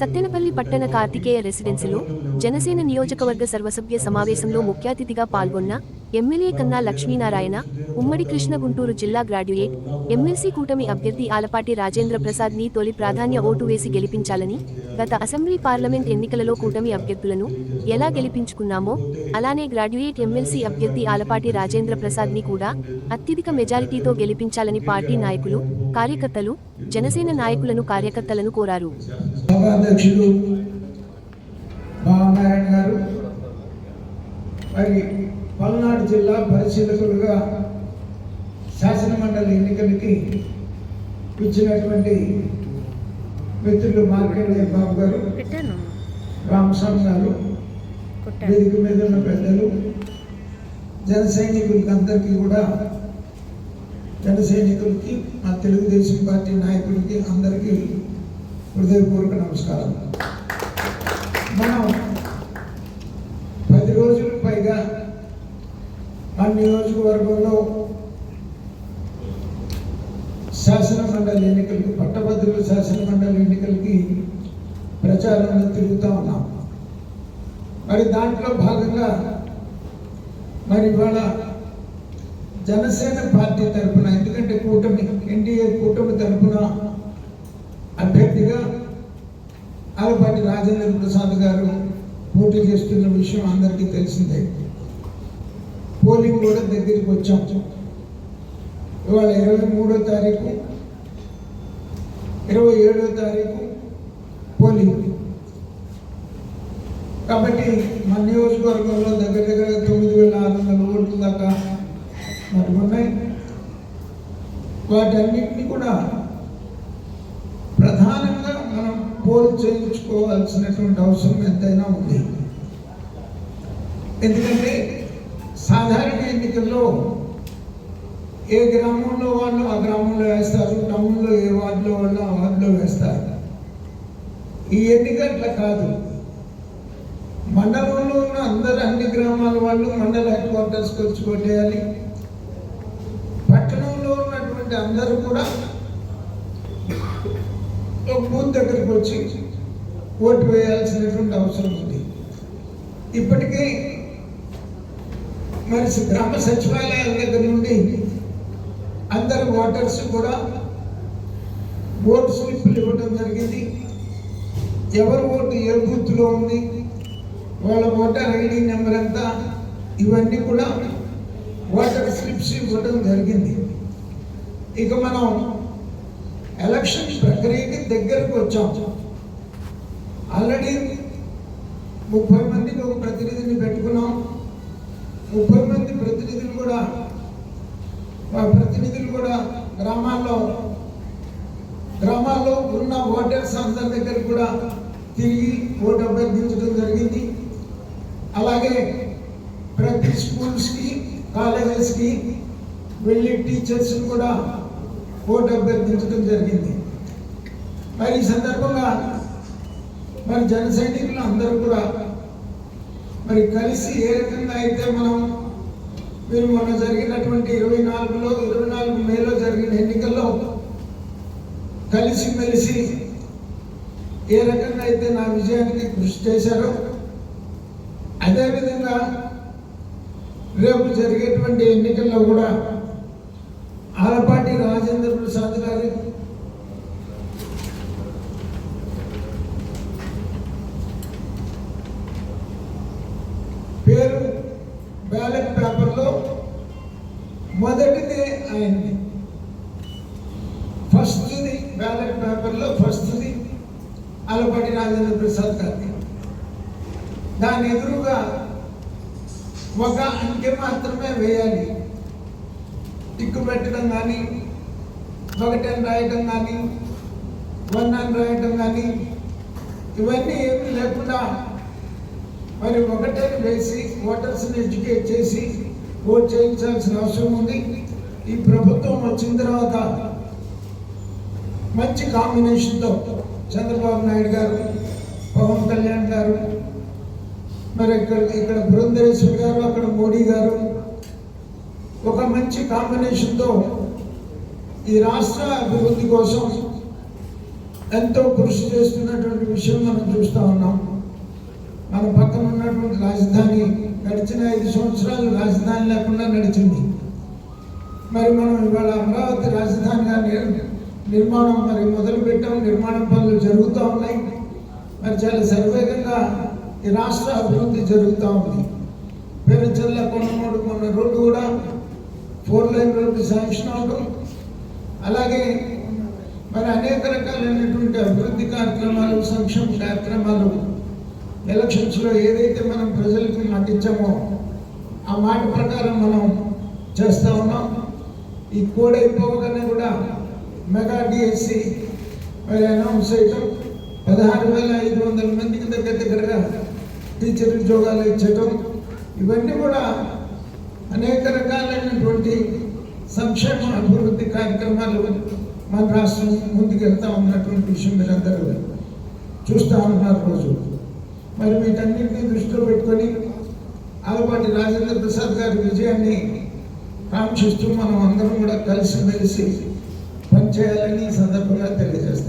సత్తెనపల్లి పట్టణ కార్తికేయ రెసిడెన్సీలో జనసేన నియోజకవర్గ సర్వసభ్య సమావేశంలో ముఖ్య అతిథిగా పాల్గొన్న ఎమ్మెల్యే కన్నా లక్ష్మీనారాయణ ఉమ్మడి కృష్ణ గుంటూరు జిల్లా గ్రాడ్యుయేట్ ఎమ్మెల్సీ కూటమి అభ్యర్థి ఆలపాటి రాజేంద్ర ప్రసాద్ని తొలి ప్రాధాన్య ఓటు వేసి గెలిపించాలని గత అసెంబ్లీ పార్లమెంట్ ఎన్నికలలో కూటమి అభ్యర్థులను ఎలా గెలిపించుకున్నామో అలానే గ్రాడ్యుయేట్ ఎమ్మెల్సీ అభ్యర్థి ఆలపాటి రాజేంద్ర ప్రసాద్ని కూడా అత్యధిక మెజారిటీతో గెలిపించాలని పార్టీ నాయకులు కార్యకర్తలు జనసేన నాయకులను కార్యకర్తలను కోరారు. గారు మరి పల్నాడు జిల్లా పరిశీలకులుగా శాసనమండలి ఎన్నికలకి ఇచ్చినటువంటి మిత్రులు మార్కెట్ బాబు గారు రామస్వామి గారు వేదిక మీద ఉన్న పెద్దలు జన సైనికులకి కూడా జన సైనికులకి మా తెలుగుదేశం పార్టీ నాయకులకి అందరికీ హృదయపూర్వక నమస్కారం మనం పది రోజులకు పైగా నియోజకవర్గంలో శాసన మండలి ఎన్నికలకి పట్టభద్రుల శాసన మండలి ఎన్నికలకి ప్రచారంలో తిరుగుతూ ఉన్నాం. మరి దాంట్లో భాగంగా మరి ఇవాళ జనసేన పార్టీ తరఫున ఎందుకంటే కూటమి ఎన్డీఏ కూటమి తరఫున అభ్యర్థిగా ఆలపాటి రాజేంద్ర ప్రసాద్ గారు పోటీ చేస్తున్న విషయం అందరికీ తెలిసిందే. పోలింగ్ కూడా దగ్గరికి వచ్చాం. ఇవాళ ఇరవై మూడో తారీఖు ఇరవై ఏడో తారీఖు పోలింగ్. కాబట్టి మన నియోజకవర్గంలో దగ్గర దగ్గర తొమ్మిది వేల ఆరు వందల ఓట్ల దాకా మరి ఉన్నాయి. వాటన్నిటిని కూడా ప్రధానంగా మనం పోల్ చేయించుకోవాల్సినటువంటి అవసరం ఎంతైనా ఉంది. ఎందుకంటే సాధారణ ఎన్నికల్లో ఏ గ్రామంలో వాళ్ళు ఆ గ్రామంలో వేస్తారు టౌన్లో ఏ వార్డులో వాళ్ళు ఆ వార్డులో వేస్తారు? ఈ ఎన్నిక అట్లా కాదు. మండలంలో ఉన్న అందరు అన్ని గ్రామాల వాళ్ళు మండల హెడ్ క్వార్టర్స్కి వచ్చి కొట్టేయాలి పట్టణంలో ఉన్నటువంటి అందరూ కూడా బూత్ దగ్గరికి వచ్చి ఓటు వేయాల్సినటువంటి అవసరం ఉంది. ఇప్పటికీ మరి గ్రామ సచివాలయాల దగ్గర నుండి అందరు ఓటర్స్ కూడా ఓటు స్లిప్లు ఇవ్వడం జరిగింది. ఎవరు ఓటు ఏ బూత్లో ఉంది వాళ్ళ ఓటర్ ఐడి నెంబర్ ఎంత ఇవన్నీ కూడా ఓటర్ స్లిప్స్ ఇవ్వడం జరిగింది. ఇక మనం ఎలక్షన్ ప్రక్రియకి దగ్గరకు వచ్చాం. ఆల్రెడీ ముప్పై మందికి ఒక ప్రతినిధిని ముప్పై మంది ప్రతినిధులు కూడా ప్రతినిధులు కూడా గ్రామాల్లో గ్రామాల్లో ఉన్న ఓటర్స్ అందరి దగ్గర కూడా తిరిగి ఓటు అభ్యర్థించడం జరిగింది. అలాగే ప్రతి స్కూల్స్కి కాలేజెస్కి వెళ్ళి టీచర్స్ కూడా ఓటు అభ్యర్థించడం జరిగింది. మరి ఈ సందర్భంగా మరి జన సైనికులు అందరూ కూడా మరి కలిసి ఏ రకంగా అయితే మనం మీరు మొన్న జరిగినటువంటి ఇరవై నాలుగులో ఇరవై నాలుగు మేలో జరిగిన ఎన్నికల్లో కలిసి మెలిసి ఏ రకంగా అయితే నా విజయానికి కృషి చేశారో అదేవిధంగా రేపు జరిగేటువంటి ఎన్నికల్లో కూడా ఆలపాటి రాజేంద్ర ప్రసాద్ గారి బ్యాలెట్ పేపర్లో మొదటిది ఆయన్ని ఫస్ట్ది బ్యాలెట్ పేపర్లో ఫస్ట్ది ఆలపాటి రాజేంద్ర ప్రసాద్ గారి దాని ఎదురుగా ఒక అంకె మాత్రమే వేయాలి. టిక్కు పెట్టడం కానీ ఒకటి అని రాయటం కానీ వన్ అని రాయటం కానీ ఇవన్నీ ఏమీ లేకుండా మరి ఒకటే వేసి ఓటర్స్ని ఎడ్యుకేట్ చేసి ఓట్ చేయించాల్సిన అవసరం ఉంది. ఈ ప్రభుత్వం వచ్చిన తర్వాత మంచి కాంబినేషన్తో చంద్రబాబు నాయుడు గారు పవన్ కళ్యాణ్ గారు మరి ఇక్కడ ఇక్కడ బృందరేశ్వర్ గారు అక్కడ మోడీ గారు ఒక మంచి కాంబినేషన్తో ఈ రాష్ట్ర అభివృద్ధి కోసం ఎంతో కృషి చేస్తున్నటువంటి విషయం మనం చూస్తూ ఉన్నాం. మన పక్కన ఉన్నటువంటి రాజధాని గడిచిన ఐదు సంవత్సరాలు రాజధాని లేకుండా నడిచింది. మరి మనం ఇవాళ అమరావతి రాజధానిగా నిర్మాణం మరి మొదలు పెట్టాం నిర్మాణం పనులు జరుగుతూ ఉన్నాయి. మరి చాలా సర్వేగంగా ఈ రాష్ట్ర అభివృద్ధి జరుగుతూ ఉంది. పేరుచల్ల కొన్నమూడు కొన్న రోడ్డు కూడా ఫోర్ లైన్ రోడ్డు శాంక్షన్ అవడం అలాగే మరి అనేక రకాలైనటువంటి అభివృద్ధి కార్యక్రమాలు సంక్షేమ కార్యక్రమాలు ఎలక్షన్స్లో ఏదైతే మనం ప్రజలకు నటించామో ఆ మాట ప్రకారం మనం చేస్తూ ఉన్నాం. ఈ కోడ్ కూడా మెగా డిఎస్సి మరి అనౌన్స్ చేయటం పదహారు వేల ఐదు వందల మందికి దగ్గర దగ్గరగా టీచర్ ఉద్యోగాలు ఇచ్చటం ఇవన్నీ కూడా అనేక రకాలైనటువంటి సంక్షేమ అభివృద్ధి కార్యక్రమాలు మన రాష్ట్రం ముందుకు వెళ్తా ఉన్నటువంటి విషయం మీరందరూ చూస్తూ ఉన్నారు రోజు. మరి వీటన్నింటినీ దృష్టిలో పెట్టుకొని అలపాటి రాజేంద్ర ప్రసాద్ గారి విజయాన్ని కాంక్షిస్తూ మనం అందరం కూడా కలిసిమెలిసి పనిచేయాలని ఈ సందర్భంగా తెలియజేస్తాం